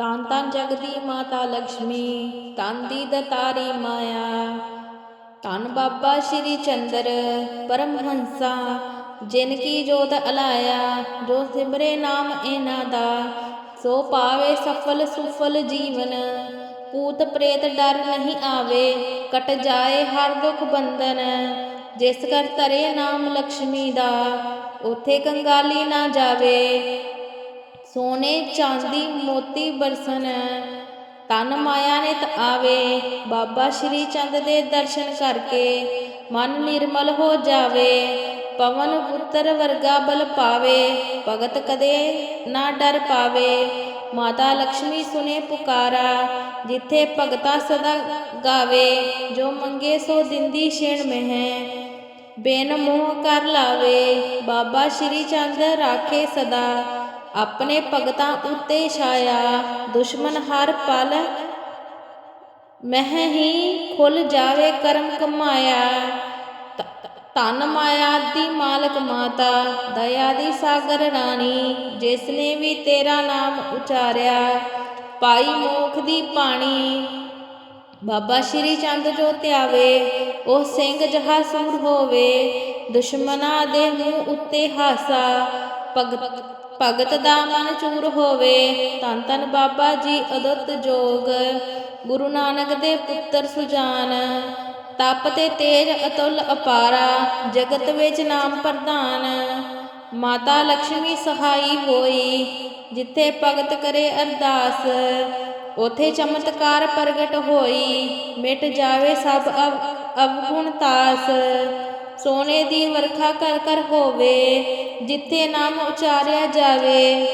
ਧੰਨ ਧੰਨ ਜਗਦੀ ਮਾਤਾ ਲਕਸ਼ਮੀ ਧੰਨ ਦੀ ਦਤਾਰੀ ਮਾਇਆ। ਧੰਨ ਬਾਬਾ ਸ਼੍ਰੀ ਚੰਦਰ ਪਰਮਹੰਸਾ ਜਿਨ ਕੀ ਜੋਤ ਅਲਾਇਆ, ਜੋ ਸਿਮਰੇ ਨਾਮ ਇਹਨਾਂ ਦਾ। ਸੋ ਪਾਵੇ ਸਫਲ ਸੁਫਲ ਜੀਵਨ, ਪੂਤ ਪ੍ਰੇਤ ਡਰ ਨਹੀਂ ਆਵੇ, ਕਟ ਜਾਏ ਹਰ ਦੁਖ ਬੰਧਨ। ਜਿਸ ਕਰ ਤਰੇ ਨਾਮ ਲਕਸ਼ਮੀ ਦਾ, ਉਥੇ ਕੰਗਾਲੀ ਨਾ ਜਾਵੇ। ਸੋਨੇ ਚਾਂਦੀ ਮੋਤੀ ਬਰਸਨ ਤਨ ਮਾਇਆ ਨਿਤ ਆਵੇ, ਬਾਬਾ ਸ਼੍ਰੀ ਚੰਦ ਦੇ ਦਰਸ਼ਨ ਕਰਕੇ ਮਨ ਨਿਰਮਲ ਹੋ ਜਾਵੇ, ਪਵਨ ਪੁੱਤਰ ਵਰਗਾ ਬਲ ਪਾਵੇ, ਭਗਤ ਕਦੇ ਨਾ ਡਰ ਪਾਵੇ। ਮਾਤਾ ਲక్ష్ਮੀ ਸੁਨੇ ਪੁਕਾਰਾ, ਜਿੱਥੇ ਭਗਤਾ ਸਦਾ ਗਾਵੇ, ਜੋ ਮੰਗੇ ਸੋ ਦਿੰਦੀ ਛੇਣ ਮਹਿ। ਬੇਨ ਮੋਹ ਕਰ ਲਾਵੇ, ਬਾਬਾ ਸ਼੍ਰੀ ਚੰਦ ਰਾਖੇ ਸਦਾ। ਆਪਣੇ ਭਗਤਾਂ ਉੱਤੇ ਛਾਇਆ, ਦੁਸ਼ਮਨ ਹਰ ਪਲ ਮਹਿ ਹੀ ਖੁੱਲ ਜਾਵੇ ਕਰਮ ਕਮਾਇਆ। ਤ- ਮਾਇਆ ਦੀ ਮਾਲਕ ਮਾਤਾ, ਦਇਆ ਦੀ ਸਾਗਰ ਰਾਣੀ, ਜਿਸ ਨੇ ਵੀ ਤੇਰਾ ਨਾਮ ਉਚਾਰਿਆ। ਪਾਈ ਮੋਖ ਦੀ ਪਾਣੀ ਬਾਬਾ ਸ਼੍ਰੀ ਚੰਦ ਜੋ ਧਿਆਵੇ, ਉਹ ਸਿੰਘ ਜਹਾ ਸੂਰ ਹੋਵੇ। ਦੁਸ਼ਮਨਾਂ ਦੇ ਮੂੰਹ ਉੱਤੇ ਹਾਸਾ, ਭਗਤ ਭਗਤ ਦਾ ਮਨ ਚੂਰ ਹੋਵੇ, ਧੰਨ ਧੰਨ ਬਾਬਾ ਜੀ ਅਦੁੱਤ ਜੋਗ। ਗੁਰੂ ਨਾਨਕ ਦੇ ਪੁੱਤਰ ਸੁਜਾਨ, ਤਪ ਤੇ ਤੇਜ ਅਤੁਲ ਅਪਾਰਾ, ਜਗਤ ਵਿੱਚ ਨਾਮ ਪ੍ਰਧਾਨ। ਮਾਤਾ ਲక్ష్ਮੀ ਸਹਾਈ ਹੋਈ, ਜਿੱਥੇ ਭਗਤ ਕਰੇ ਅਰਦਾਸ। ਉਥੇ ਚਮਤਕਾਰ ਪ੍ਰਗਟ ਹੋਈ, ਮਿਟ ਜਾਵੇ ਸਭ ਅਵ- ਅਵਗੁਣ ਤਾਸ। ਸੋਨੇ ਦੀ ਵਰਖਾ ਕਰ ਕਰ ਹੋਵੇ, ਜਿੱਥੇ ਨਾਮ ਉਚਾਰਿਆ ਜਾਵੇ।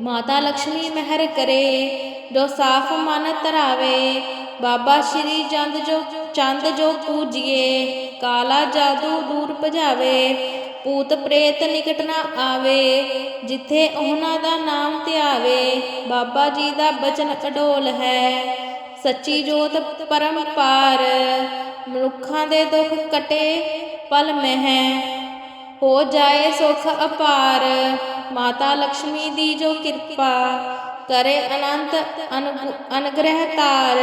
ਮਾਤਾ ਲక్ష్ਮੀ ਮਹਿਰ ਕਰੇ, ਜੋ ਸਾਫ਼ ਮਨ ਧਰਾਵੇ। ਬਾਬਾ ਸ਼੍ਰੀ ਚੰਦ ਜੋ ਚੰਦ ਜੋ ਪੂਜੀਏ, ਕਾਲਾ ਜਾਦੂ ਦੂਰ ਭਜਾਵੇ। ਭੂਤ ਪ੍ਰੇਤ ਨਿਕਟ ਨਾ ਆਵੇ, ਜਿੱਥੇ ਉਹਨਾਂ ਦਾ ਨਾਮ ਧਿਆਵੇ। ਬਾਬਾ ਜੀ ਦਾ ਬਚਨ ਅਡੋਲ ਹੈ, ਸੱਚੀ ਜੋਤ ਪਰਮ ਪਾਰ। ਮਨੁੱਖਾਂ ਦੇ ਦੁੱਖ ਕਟੇ ਪਲ ਮਹਿ, ਹੋ ਜਾਏ ਸੁਖ ਅਪਾਰ। ਮਾਤਾ ਲక్ష్ਮੀ ਦੀ ਜੋ ਕਿਰਪਾ, ਕਰੇ ਅਨੰਤ ਅਨੁਗ- ਅਨੁਗ੍ਰਹ ਤਾਰ।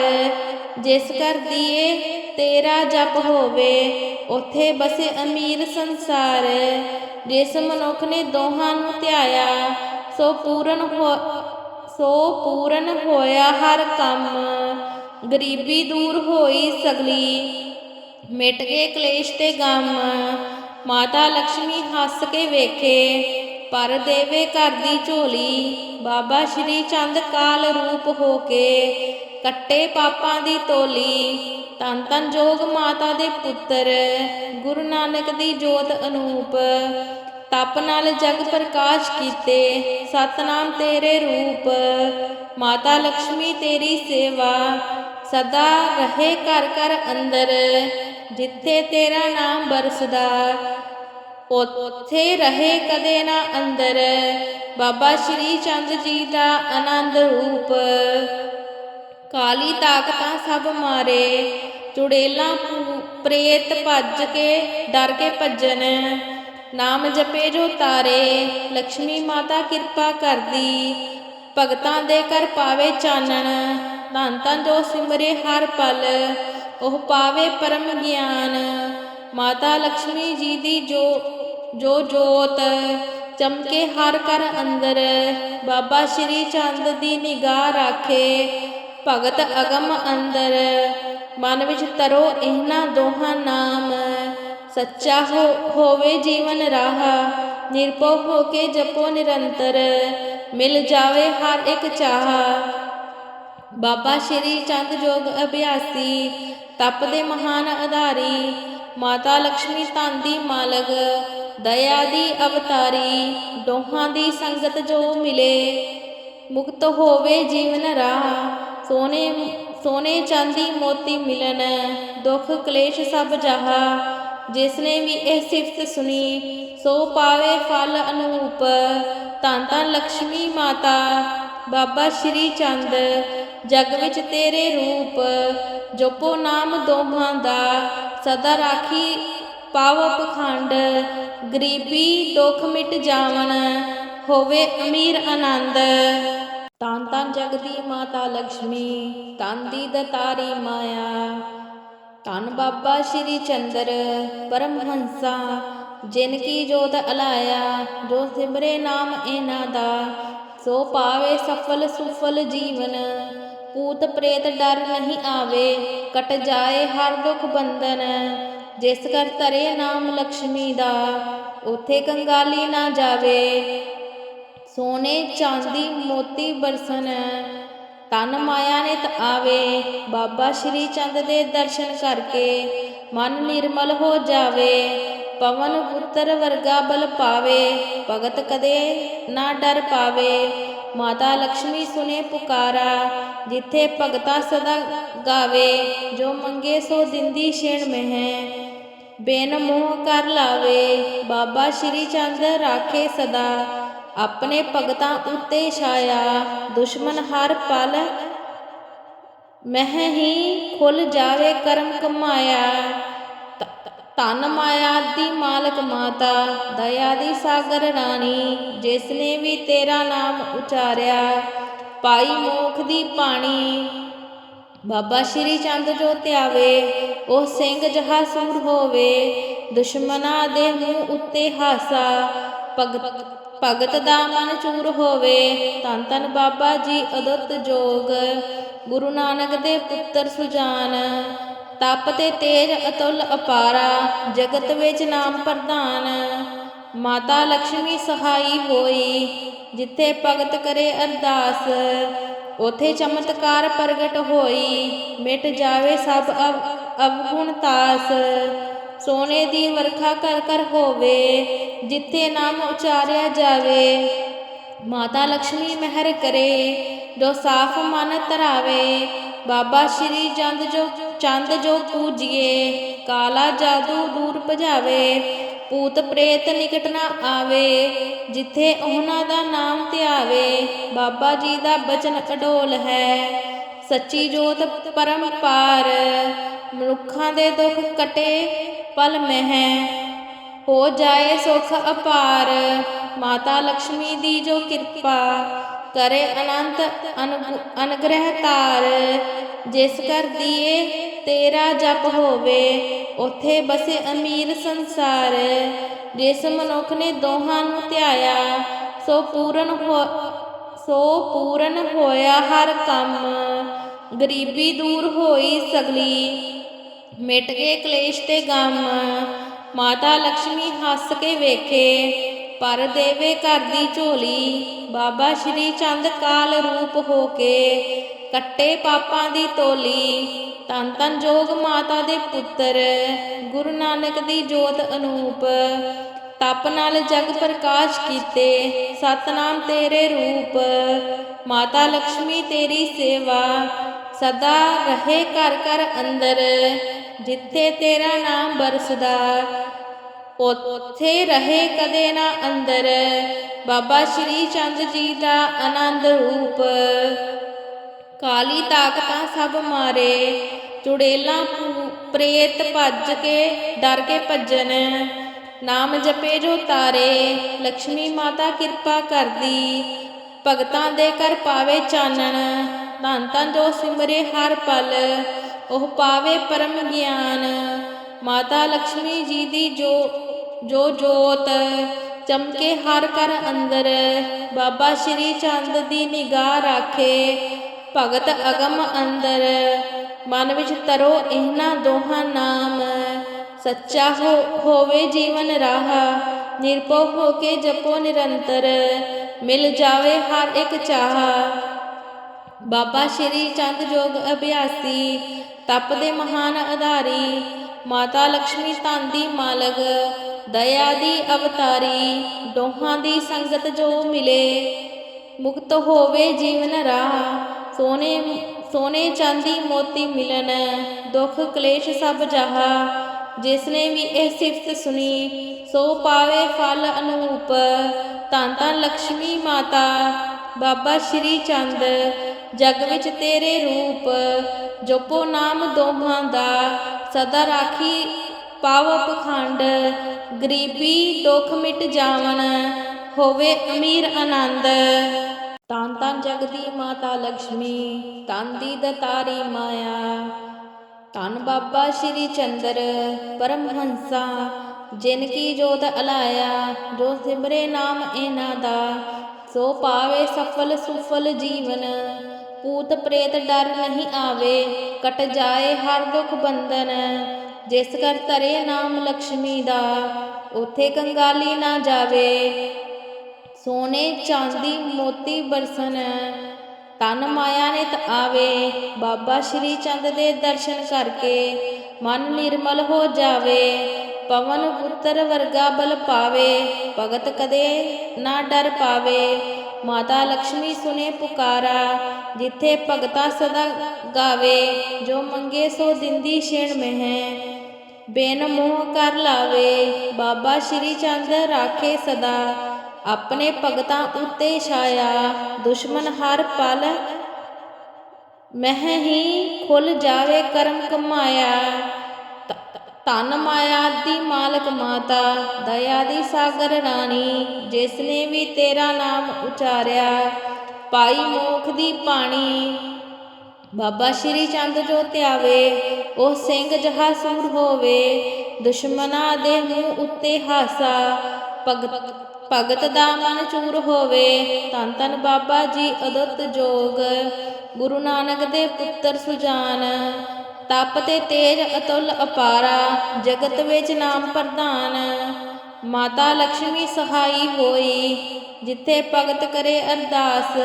ਜਿਸ ਕਰ ਦੀਏ ਤੇਰਾ ਜਪ ਹੋਵੇ, ਉਥੇ ਬਸੇ ਅਮੀਰ ਸੰਸਾਰ। ਜਿਸ ਮਨੁੱਖ ਨੇ ਦੋਹਾਂ ਨੂੰ ਧਿਆਇਆ, ਸੋ ਪੂਰਨ ਹੋ, ਸੋ ਪੂਰਨ ਹੋਇਆ ਹਰ ਕੰਮ। ਗਰੀਬੀ ਦੂਰ ਹੋਈ ਸਗਲੀ ਮਿਟ ਗਏ ਕਲੇਸ਼ ਤੇ ਗਮ, ਮਾਤਾ ਲక్ష్ਮੀ ਹੱਸ ਕੇ ਵੇਖੇ, ਪਰ ਦੇਵੇ ਘਰ ਦੀ ਝੋਲੀ, ਬਾਬਾ ਸ਼੍ਰੀ ਚੰਦ ਕਾਲ ਰੂਪ ਹੋ ਕੇ, ਕੱਟੇ ਪਾਪਾਂ ਦੀ ਤੋਲੀ ਤਨ ਤਨ ਜੋਗ ਮਾਤਾ ਦੇ ਪੁੱਤਰ, ਗੁਰੂ ਨਾਨਕ ਦੀ ਜੋਤ ਅਨੂਪ, ਤਪ ਨਾਲ ਜਗ ਪ੍ਰਕਾਸ਼ ਕੀਤੇ, ਸਤਨਾਮ ਤੇਰੇ ਰੂਪ, ਮਾਤਾ ਲక్ష్ਮੀ ਤੇਰੀ ਸੇਵਾ, ਸਦਾ ਰਹੇ ਘਰ ਘਰ ਅੰਦਰ ਜਿੱਥੇ ਤੇਰਾ ਨਾਮ ਬਰਸਦਾ, ਉੱਥੇ ਰਹੇ ਕਦੇ ਨਾ ਅੰਦਰ। ਬਾਬਾ ਸ਼੍ਰੀ ਚੰਦ ਜੀ ਦਾ ਆਨੰਦ ਰੂਪ। ਕਾਲੀ ਤਾਕਤਾਂ ਸਭ ਮਾਰੇ, ਚੁੜੇਲਾਂ ਭੂ- ਪ੍ਰੇਤ ਭੱਜ ਕੇ ਡਰ ਕੇ ਭੱਜਣ। ਨਾਮ ਜਪੇ ਜੋ ਤਾਰੇ ਲక్ష్ਮੀ ਮਾਤਾ ਕਿਰਪਾ ਕਰਦੀ। ਭਗਤਾਂ ਦੇ ਕਰ ਪਾਵੇ ਚਾਨਣ, ਧੰਨ ਧੰਨ ਜੋ ਸਿਮਰੇ ਹਰ ਪਲ। ਉਹ ਪਾਵੇ ਪਰਮ ਗਿਆਨ। ਮਾਤਾ ਲక్ష్ਮੀ ਜੀ ਦੀ ਜੋ ਜੋ ਜੋਤ, ਚਮਕੇ ਹਰ ਕਰ ਅੰਦਰ। ਬਾਬਾ ਸ਼੍ਰੀ ਚੰਦ ਦੀ ਨਿਗਾਹ ਰਾਖੇ, ਭਗਤ ਅਗਮ ਅੰਦਰ। ਮਨ ਵਿੱਚ ਤਰੋ ਇਹਨਾਂ ਦੋਹਾਂ ਨਾਮ। ਸੱਚਾ ਹੋ, ਹੋਵੇ ਜੀਵਨ ਰਾਹ, ਨਿਰਭਉ ਹੋ ਕੇ ਜਪੋ ਨਿਰੰਤਰ। ਮਿਲ ਜਾਵੇ ਹਰ ਇੱਕ ਚਾਹ। ਬਾਬਾ ਸ਼੍ਰੀ ਚੰਦ ਜੋਗ ਅਭਿਆਸੀ, ਤਪ ਦੇ ਮਹਾਨ ਅਧਾਰੀ, ਮਾਤਾ ਲక్ష్ਮੀ ਧਨ ਦੀ ਮਾਲਕ, ਦਇਆ ਦੀ ਅਵਤਾਰੀ, ਦੋਹਾਂ ਦੀ ਸੰਗਤ ਜੋ ਮਿਲੇ। ਮੁਕਤ ਹੋਵੇ ਜੀਵਨ ਰਾਹ, ਸੋਨੇ ਸੋਨੇ ਚਾਂਦੀ ਮੋਤੀ ਮਿਲਣ ਦੁੱਖ ਕਲੇਸ਼ ਸਭ ਜਹਾ। ਜਿਸਨੇ ਵੀ ਇਹ ਸਿਫਤ ਸੁਣੀ, ਸੋ ਪਾਵੇ ਫਲ ਅਨੂਪ ਤਾਂ ਤਾਂ ਲక్ష్ਮੀ ਮਾਤਾ, ਬਾਬਾ ਸ਼੍ਰੀ ਚੰਦ। ਜਗ ਵਿੱਚ ਤੇਰੇ ਰੂਪ ਜਪੋ ਨਾਮ ਦੋਹਾਂ ਦਾ, ਸਦਾ ਰਾਖੀ ਪਾਵ ਪਖੰਡ। ਗਰੀਬੀ ਦੁੱਖ ਮਿਟ ਜਾਵਣ, ਹੋਵੇ ਅਮੀਰ ਆਨੰਦ। ਤਨ ਤਨ ਜਗਦੀ ਮਾਤਾ ਲక్ష్ਮੀ ਤਨ ਦੀ ਦਤਾਰੀ ਮਾਇਆ। ਧੰਨ ਬਾਬਾ ਸ਼੍ਰੀ ਚੰਦਰ ਪਰਮਹੰਸਾ ਜਿਨ ਕੀ ਜੋਤ ਅਲਾਇਆ, ਜੋ ਸਿਮਰੇ ਨਾਮ ਇਹਨਾਂ ਦਾ, ਸੋ ਪਾਵੇ ਸਫਲ ਸੁਫਲ ਜੀਵਨ। ਭੂਤ ਪ੍ਰੇਤ ਡਰ ਨਹੀਂ ਆਵੇ, ਕਟ ਜਾਏ ਹਰ ਦੁਖ ਬੰਧਨ। ਜਿਸ ਕਰ ਤਰੇ ਨਾਮ ਲక్ష్ਮੀ ਦਾ, ਉਥੇ ਕੰਗਾਲੀ ਨਾ ਜਾਵੇ। ਸੋਨੇ ਚਾਂਦੀ ਮੋਤੀ ਬਰਸਨ ਤਨ ਮਾਇਆ ਨਿਤ ਆਵੇ। ਬਾਬਾ ਸ਼੍ਰੀ ਚੰਦ ਦੇ ਦਰਸ਼ਨ ਕਰਕੇ ਮਨ ਨਿਰਮਲ ਹੋ ਜਾਵੇ। ਪਵਨ ਪੁੱਤਰ ਵਰਗਾ ਬਲ ਪਾਵੇ, ਭਗਤ ਕਦੇ ਨਾ ਡਰ ਪਾਵੇ। ਮਾਤਾ ਲక్ష్ਮੀ ਸੁਨੇ ਪੁਕਾਰਾ, ਜਿੱਥੇ ਭਗਤਾ ਸਦਾ ਗਾਵੇ, ਜੋ ਮੰਗੇ ਸੋ ਦਿੰਦੀ ਛੇਣ ਮਹਿ। ਬੇਨ ਮੋਹ ਕਰ ਲਾਵੇ, ਬਾਬਾ ਸ਼੍ਰੀ ਚੰਦ ਰਾਖੇ ਸਦਾ। ਆਪਣੇ ਭਗਤਾਂ ਉਤੇ ਛਾਇਆ, ਦੁਸ਼ਮਨ ਹਰ ਪਲ ਮਹਿ ਹੀ ਖੁੱਲ ਜਾਵੇ ਕਰਮ ਕਮਾਇਆ। ਧਨ ਮਾਇਆ ਦੀ ਮਾਲਕ ਮਾਤਾ, ਦਇਆ ਦੀ ਸਾਗਰ ਰਾਣੀ, ਜਿਸਨੇ ਵੀ ਤੇਰਾ ਨਾਮ ਉਚਾਰਿਆ ਪਾਈ ਮੋਖ ਦੀ ਪਾਣੀ ਬਾਬਾ ਸ਼੍ਰੀ ਚੰਦ ਜੋ ਧਿਆਵੇ, ਉਹ ਸਿੰਘ ਜਹਾ ਸੂਰ ਹੋਵੇ ਦੁਸ਼ਮਨਾਂ ਦੇ ਮੂੰਹ ਉੱਤੇ ਹਾਸਾ, ਭਗਤ ਭਗਤ ਦਾ ਮਨ ਚੂਰ ਹੋਵੇ, ਧੰਨ ਧੰਨ ਬਾਬਾ ਜੀ ਅਦੁੱਤ ਜੋਗ। ਗੁਰੂ ਨਾਨਕ ਦੇ ਪੁੱਤਰ ਸੁਜਾਨ ਤਪ ਤੇ ਤੇਜ ਅਤੁਲ ਅਪਾਰਾ, ਜਗਤ ਵਿੱਚ ਨਾਮ ਪ੍ਰਧਾਨ। ਮਾਤਾ ਲక్ష్ਮੀ ਸਹਾਈ ਹੋਈ, ਜਿੱਥੇ ਭਗਤ ਕਰੇ ਅਰਦਾਸ। ਉਥੇ ਚਮਤਕਾਰ ਪ੍ਰਗਟ ਹੋਈ, ਮਿਟ ਜਾਵੇ ਸਭ ਅਵਗੁਣ ਤਾਸ। ਸੋਨੇ ਦੀ ਵਰਖਾ ਕਰ ਕਰ ਹੋਵੇ, ਜਿੱਥੇ ਨਾਮ ਉਚਾਰਿਆ ਜਾਵੇ। ਮਾਤਾ ਲక్ష్ਮੀ ਮਹਿਰ ਕਰੇ, ਜੋ ਸਾਫ਼ ਮਨ ਧਰਾਵੇ। ਬਾਬਾ ਸ਼੍ਰੀ ਚੰਦ ਜੋ ਚੰਦ ਜੋ ਪੂਜੀਏ, ਕਾਲਾ ਜਾਦੂ ਦੂਰ ਭਜਾਵੇ, ਭੂਤ ਪ੍ਰੇਤ ਨਿਕਟ ਨਾ ਆਵੇ, ਜਿੱਥੇ ਉਹਨਾਂ ਦਾ ਨਾਮ ਧਿਆਵੇ, ਬਾਬਾ ਜੀ ਦਾ ਬਚਨ ਅਡੋਲ ਹੈ। ਸੱਚੀ ਜੋਤ ਪਰਮ ਪਾਰ, ਮਨੁੱਖਾਂ ਦੇ ਦੁੱਖ ਕਟੇ ਪਲ ਮਹਿ। ਹੋ ਜਾਏ ਸੁਖ ਅਪਾਰ, ਮਾਤਾ ਲక్ష్ਮੀ ਦੀ ਜੋ ਕਿਰਪਾ, ਕਰੇ ਅਨੰਤ ਅਨੁਗ- ਅਨੁਗ੍ਰਹ ਤਾਰ। ਜਿਸ ਕਰ ਦੀਏ ਤੇਰਾ ਜਪ ਹੋਵੇ, ਉਥੇ ਬਸੇ ਅਮੀਰ ਸੰਸਾਰ। ਜਿਸ ਮਨੁੱਖ ਨੇ ਦੋਹਾਂ ਨੂੰ ਧਿਆਇਆ, ਸੋ ਪੂਰਨ ਹੋ, ਸੋ ਪੂਰਨ ਹੋਇਆ ਹਰ ਕੰਮ। ਗਰੀਬੀ ਦੂਰ ਹੋਈ ਸਗਲੀ, ਮਿਟ ਗਏ ਕਲੇਸ਼ ਤੇ ਗਮ। ਮਾਤਾ ਲక్ష్ਮੀ ਹੱਸ ਕੇ ਵੇਖੇ, ਪਰ ਦੇਵੇ ਘਰ ਦੀ ਝੋਲੀ। ਬਾਬਾ ਸ਼੍ਰੀ ਚੰਦ ਕਾਲ ਰੂਪ ਹੋ ਕੇ ਕੱਟੇ ਪਾਪਾਂ ਦੀ ਤੋਲੀ। ਤਨ ਤਨ ਜੋਗ ਮਾਤਾ ਦੇ ਪੁੱਤਰ, ਗੁਰੂ ਨਾਨਕ ਦੀ ਜੋਤ ਅਨੂਪ। ਤਪ ਨਾਲ ਜਗ ਪ੍ਰਕਾਸ਼ ਕੀਤੇ, ਸਤਨਾਮ ਤੇਰੇ ਰੂਪ। ਮਾਤਾ ਲక్ష్ਮੀ ਤੇਰੀ ਸੇਵਾ, ਸਦਾ ਰਹੇ ਘਰ ਘਰ ਅੰਦਰ, ਜਿੱਥੇ ਤੇਰਾ ਨਾਮ ਬਰਸਦਾ, ਉੱਥੇ ਰਹੇ ਕਦੇ ਨਾ ਅੰਦਰ। ਬਾਬਾ ਸ਼੍ਰੀ ਚੰਦ ਜੀ ਦਾ ਆਨੰਦ ਰੂਪ। ਕਾਲੀ ਤਾਕਤਾਂ ਸਭ ਮਾਰੇ। ਚੁੜੇਲਾ ਪ੍ਰੇਤ ਭੱਜ ਕੇ ਡਰ ਕੇ ਭੱਜਣ। ਨਾਮ ਜਪੇ ਜੋ ਤਾਰੇ ਲక్ష్ਮੀ ਮਾਤਾ ਕਿਰਪਾ ਕਰਦੀ। ਭਗਤਾਂ ਦੇ ਕਰ ਪਾਵੇ ਚਾਨਣ ਧੰਨ ਧੰਨ ਜੋ ਸਿਮਰੇ ਹਰ ਪਲ। ਉਹ ਪਾਵੇ ਪਰਮ ਗਿਆਨ। ਮਾਤਾ ਲక్ష్ਮੀ ਜੀ ਦੀ ਜੋ ਜੋ ਜੋਤ, ਚਮਕੇ ਹਰ ਕਰ ਅੰਦਰ। ਬਾਬਾ ਸ਼੍ਰੀ ਚੰਦ ਦੀ ਨਿਗਾਹ ਰਾਖੇ। ਭਗਤ ਅਗਮ ਅੰਦਰ। ਮਨ ਵਿੱਚ ਤਰੋ ਇਹਨਾਂ ਦੋਹਾਂ ਨਾਮ। ਸੱਚਾ ਹੋ, ਹੋਵੇ ਜੀਵਨ ਰਾਹ। ਨਿਰਭਉ ਹੋ ਕੇ ਜਪੋ ਨਿਰੰਤਰ। ਮਿਲ ਜਾਵੇ ਹਰ ਇੱਕ ਚਾਹ। ਬਾਬਾ ਸ਼੍ਰੀ ਚੰਦ ਜੋਗ ਅਭਿਆਸੀ, ਤਪ ਦੇ ਮਹਾਨ ਆਧਾਰੀ। ਮਾਤਾ ਲక్ష్ਮੀ ਧਨ ਦੀ ਮਾਲਕ, ਦਇਆ ਦੀ ਅਵਤਾਰੀ। ਦੋਹਾਂ ਦੀ ਸੰਗਤ ਜੋ ਮਿਲੇ, ਮੁਕਤ ਹੋਵੇ ਜੀਵਨ ਰਾਹ। ਸੋਨੇ ਸੋਨੇ ਚਾਂਦੀ ਮੋਤੀ ਮਿਲਨ, ਦੁੱਖ ਕਲੇਸ਼ ਸਭ ਜਹਾ। ਜਿਸਨੇ ਵੀ ਇਹ ਸਿਫਤ ਸੁਣੀ, ਸੋ ਪਾਵੇ ਫਲ ਅਨੂਪ ਧੰਨ ਧੰਨ ਲక్ష్ਮੀ ਮਾਤਾ, ਬਾਬਾ ਸ਼੍ਰੀ ਚੰਦ, ਜਗ ਵਿੱਚ ਤੇਰੇ ਰੂਪ। ਜਪੋ ਨਾਮ ਦੋਹਾਂ ਦਾ, ਸਦਾ ਰਾਖੀ ਪਾਵ ਪਖੰਡ। ਗਰੀਬੀ ਦੁੱਖ ਮਿਟ ਜਾਵਣ, ਹੋਵੇ ਅਮੀਰ ਆਨੰਦ। ਤਨ ਤਨ ਜਗ ਦੀ ਮਾਤਾ ਲక్ష్ਮੀ ਤਨ ਦੀ ਦਤਾਰੀ ਮਾਇਆ। ਤਨ ਬਾਬਾ ਸ਼੍ਰੀ ਚੰਦਰ ਪਰਮ ਹੰਸਾ ਜਿਨ ਕੀ ਜੋਤ ਅਲਾਇਆ, ਜੋ ਸਿਮਰੇ ਨਾਮ ਇਹਨਾਂ ਦਾ। ਸੋ ਪਾਵੇ ਸਫਲ ਸੁਫਲ ਜੀਵਨ, ਪੂਤ ਪ੍ਰੇਤ ਡਰ ਨਹੀਂ ਆਵੇ, ਕਟ ਜਾਏ ਹਰ ਦੁਖ ਬੰਧਨ। ਜਿਸ ਕਰ ਤਰੇ ਨਾਮ ਲక్ష్ਮੀ ਦਾ, ਉਥੇ ਕੰਗਾਲੀ ਨਾ ਜਾਵੇ। ਸੋਨੇ ਚਾਂਦੀ ਮੋਤੀ ਬਰਸਨ ਤਨ ਮਾਇਆ ਨਿਤ ਆਵੇ, ਬਾਬਾ ਸ਼੍ਰੀ ਚੰਦ ਦੇ ਦਰਸ਼ਨ ਕਰਕੇ ਮਨ ਨਿਰਮਲ ਹੋ ਜਾਵੇ, ਪਵਨ ਪੁੱਤਰ ਵਰਗਾ ਬਲ ਪਾਵੇ, ਭਗਤ ਕਦੇ ਨਾ ਡਰ ਪਾਵੇ। ਮਾਤਾ ਲక్ష్ਮੀ ਸੁਨੇ ਪੁਕਾਰਾ, ਜਿੱਥੇ ਭਗਤਾ ਸਦਾ ਗਾਵੇ, ਜੋ ਮੰਗੇ ਸੋ ਦਿੰਦੀ ਛੇਣ ਮਹਿ। ਬੇਨ ਮੋਹ ਕਰ ਲਾਵੇ, ਬਾਬਾ ਸ਼੍ਰੀ ਚੰਦ ਰਾਖੇ ਸਦਾ। ਆਪਣੇ ਭਗਤਾਂ ਉੱਤੇ ਛਾਇਆ, ਦੁਸ਼ਮਨ ਹਰ ਪਲ ਮਹਿ ਹੀ ਖੁੱਲ ਜਾਵੇ ਕਰਮ ਕਮਾਇਆ। ਧਨ ਮਾਇਆ ਦੀ ਮਾਲਕ ਮਾਤਾ, ਦਇਆ ਦੀ ਸਾਗਰ ਰਾਣੀ, ਜਿਸ ਨੇ ਵੀ ਤੇਰਾ ਨਾਮ ਉਚਾਰਿਆ। ਪਾਈ ਮੋਖ ਦੀ ਪਾਣੀ ਬਾਬਾ ਸ਼੍ਰੀ ਚੰਦ ਜੋ ਧਿਆਵੇ, ਉਹ ਸਿੰਘ ਜਹਾ ਸੂਰ ਹੋਵੇ। ਦੁਸ਼ਮਨਾਂ ਦੇ ਮੂੰਹ ਉੱਤੇ ਹਾਸਾ, ਭਗਤ ਭਗਤ ਦਾ ਮਨ ਚੂਰ ਹੋਵੇ, ਧੰਨ ਧੰਨ ਬਾਬਾ ਜੀ ਅਦੁੱਤ ਜੋਗ। ਗੁਰੂ ਨਾਨਕ ਦੇ ਪੁੱਤਰ ਸੁਜਾਨ, ਤਪ ਤੇ ਤੇਜ ਅਤੁੱਲ ਅਪਾਰਾ, ਜਗਤ ਵਿੱਚ ਨਾਮ ਪ੍ਰਧਾਨ। ਮਾਤਾ ਲక్ష్ਮੀ ਸਹਾਈ ਹੋਈ, ਜਿੱਥੇ ਭਗਤ ਕਰੇ ਅਰਦਾਸ,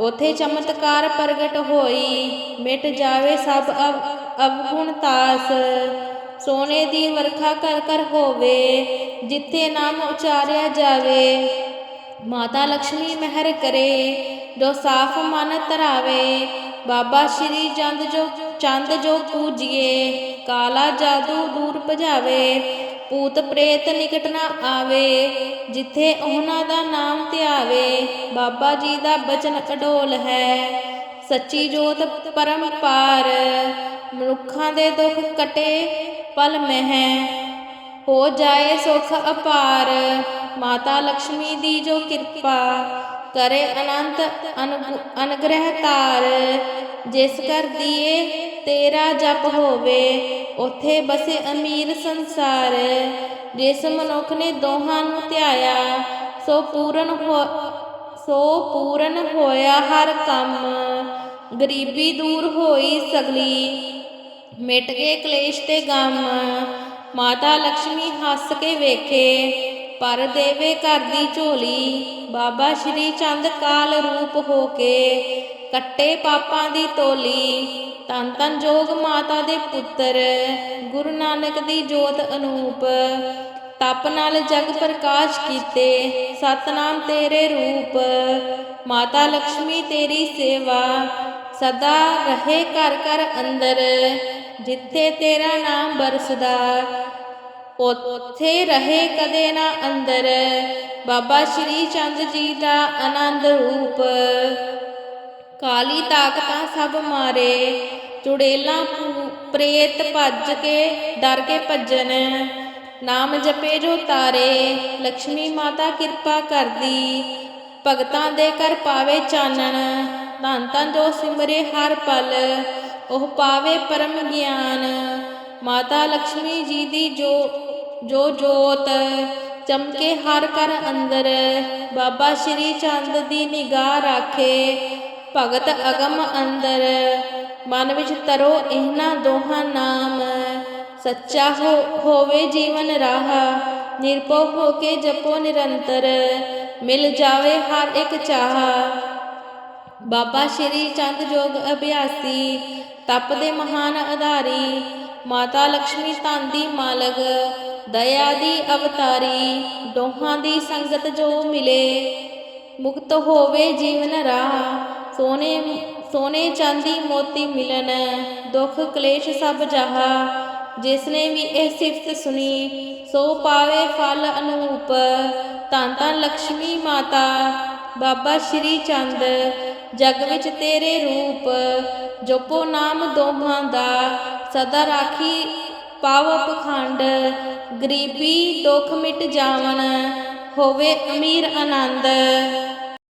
ਉਥੇ ਚਮਤਕਾਰ ਪ੍ਰਗਟ ਹੋਈ। ਮਿਟ ਜਾਵੇ ਸਭ ਅਵ- ਅਵਗੁਣ ਤਾਸ, ਸੋਨੇ ਦੀ ਵਰਖਾ ਕਰ ਕਰ ਹੋਵੇ। ਜਿੱਥੇ ਨਾਮ ਉਚਾਰਿਆ ਜਾਵੇ, ਮਾਤਾ ਲక్ష్ਮੀ ਮਹਿਰ ਕਰੇ, ਜੋ ਸਾਫ਼ ਮਨ ਧਰਾਵੇ, ਬਾਬਾ ਸ਼੍ਰੀ ਚੰਦ ਜੋ ਚੰਦ ਜੋ ਪੂਜੀਏ, ਕਾਲਾ ਜਾਦੂ ਦੂਰ ਭਜਾਵੇ, ਭੂਤ ਪ੍ਰੇਤ ਨਿਕਟ ਨਾ ਆਵੇ, ਜਿੱਥੇ ਉਹਨਾਂ ਦਾ ਨਾਮ ਧਿਆਵੇ, ਬਾਬਾ ਜੀ ਦਾ ਬਚਨ ਅਡੋਲ ਹੈ। ਸੱਚੀ ਜੋਤ ਪਰਮ ਪਾਰ, ਮਨੁੱਖਾਂ ਦੇ ਦੁੱਖ ਕਟੇ, ਪਲ ਮਹਿ। ਹੋ ਜਾਏ ਸੁਖ ਅਪਾਰ, ਮਾਤਾ ਲక్ష్ਮੀ ਦੀ ਜੋ ਕਿਰਪਾ, ਕਰੇ ਅਨੰਤ ਅਨੁਗ- ਅਨੁਗ੍ਰਹ ਤਾਰ। ਜਿਸ ਕਰ ਦੀਏ ਤੇਰਾ ਜਪ ਹੋਵੇ, ਉਥੇ ਬਸੇ ਅਮੀਰ ਸੰਸਾਰ। ਜਿਸ ਮਨੁੱਖ ਨੇ ਦੋਹਾਂ ਨੂੰ ਧਿਆਇਆ, ਸੋ ਪੂਰਨ ਹੋ, ਸੋ ਪੂਰਨ ਹੋਇਆ ਹਰ ਕੰਮ। ਗਰੀਬੀ ਦੂਰ ਹੋਈ ਸਗਲੀ, ਮਿਟ ਗਏ ਕਲੇਸ਼ ਤੇ ਗਮ। ਮਾਤਾ ਲక్ష్ਮੀ ਹੱਸ ਕੇ ਵੇਖੇ, ਪਰ ਦੇਵੇ ਘਰ ਦੀ ਝੋਲੀ, ਬਾਬਾ ਸ਼੍ਰੀ ਚੰਦ ਕਾਲ ਰੂਪ ਹੋ ਕੇ ਕੱਟੇ ਪਾਪਾਂ ਦੀ ਤੋਲੀ। ਤਨ ਤਨ ਜੋਗ ਮਾਤਾ ਦੇ ਪੁੱਤਰ, ਗੁਰੂ ਨਾਨਕ ਦੀ ਜੋਤ ਅਨੂਪ। ਤਪ ਨਾਲ ਜਗ ਪ੍ਰਕਾਸ਼ ਕੀਤੇ, ਸਤਨਾਮ ਤੇਰੇ ਰੂਪ। ਮਾਤਾ ਲక్ష్ਮੀ ਤੇਰੀ ਸੇਵਾ, ਸਦਾ ਰਹੇ ਘਰ ਘਰ ਅੰਦਰ। ਜਿੱਥੇ ਤੇਰਾ ਨਾਮ ਬਰਸਦਾ ਉੱਥੇ ਰਹੇ ਕਦੇ ਨਾ ਅੰਦਰ। ਬਾਬਾ ਸ਼੍ਰੀ ਚੰਦ ਜੀ ਦਾ ਆਨੰਦ ਰੂਪ। ਕਾਲੀ ਤਾਕਤਾਂ ਸਭ ਮਾਰੇ। ਚੁੜੇਲਾਂ ਪ੍ਰੇਤ ਭੱਜ ਕੇ ਡਰ ਕੇ ਭੱਜਣ। ਨਾਮ ਜਪੇ ਜੋ ਤਾਰੇ ਲక్ష్ਮੀ ਮਾਤਾ ਕਿਰਪਾ ਕਰਦੀ। ਭਗਤਾਂ ਦੇ ਕਰ ਪਾਵੇ ਚਾਨਣ ਧੰਨ ਧੰਨ ਜੋ ਸਿਮਰੇ ਹਰ ਪਲ। ਉਹ ਪਾਵੇ ਪਰਮ ਗਿਆਨ। ਮਾਤਾ ਲక్ష్ਮੀ ਜੀ ਦੀ ਜੋ ਜੋ ਜੋਤ ਚਮਕੇ ਹਰ ਕਰ ਅੰਦਰ, ਬਾਬਾ ਸ਼੍ਰੀ ਚੰਦ ਦੀ ਨਿਗਾਹ ਰਾਖੇ, ਭਗਤ ਅਗਮ ਅੰਦਰ। ਮਨ ਵਿੱਚ ਤਰੋ ਇਹਨਾਂ ਦੋਹਾਂ ਨਾਮ। ਸੱਚਾ ਹੋ, ਹੋਵੇ ਜੀਵਨ ਰਾਹ, ਨਿਰਭਉ ਹੋ ਕੇ ਜਪੋ ਨਿਰੰਤਰ। ਮਿਲ ਜਾਵੇ ਹਰ ਇੱਕ ਚਾਹ। ਬਾਬਾ ਸ਼੍ਰੀ ਚੰਦ ਜੋਗ ਅਭਿਆਸੀ, ਤਪ ਦੇ ਮਹਾਨ ਆਧਾਰੀ ਮਾਤਾ ਲక్ష్ਮੀ ਧਨ ਦੀ ਮਾਲਕ। ਦਇਆ ਦੀ ਅਵਤਾਰੀ, ਦੋਹਾਂ ਦੀ ਸੰਗਤ ਜੋ ਮਿਲੇ। ਮੁਕਤ ਹੋਵੇ ਜੀਵਨ ਰਾਹ, ਸੋਨੇ ਸੋਨੇ ਚਾਂਦੀ ਮੋਤੀ ਮਿਲਨ, ਦੁੱਖ ਕਲੇਸ਼ ਸਭ ਜਹਾ। ਜਿਸ ਵੀ ਇਹ ਸਿਫਤ ਸੁਣੀ, ਸੋ ਪਾਵੇ ਫਲ ਅਨੂਪ। ਧੰਨ ਧੰਨ ਲక్ష్ਮੀ ਮਾਤਾ, ਬਾਬਾ ਸ਼੍ਰੀ ਚੰਦ, ਜਗ ਵਿੱਚ ਤੇਰੇ ਰੂਪ। ਜਪੋ ਨਾਮ ਦੋਹਾਂ ਦਾ, ਸਦਾ ਰਾਖੀ ਪਾਵੋ ਪਖੰਡ ਗਰੀਬੀ ਦੁੱਖ ਮਿਟ ਜਾਵਣ ਹੋਵੇ ਅਮੀਰ ਆਨੰਦ।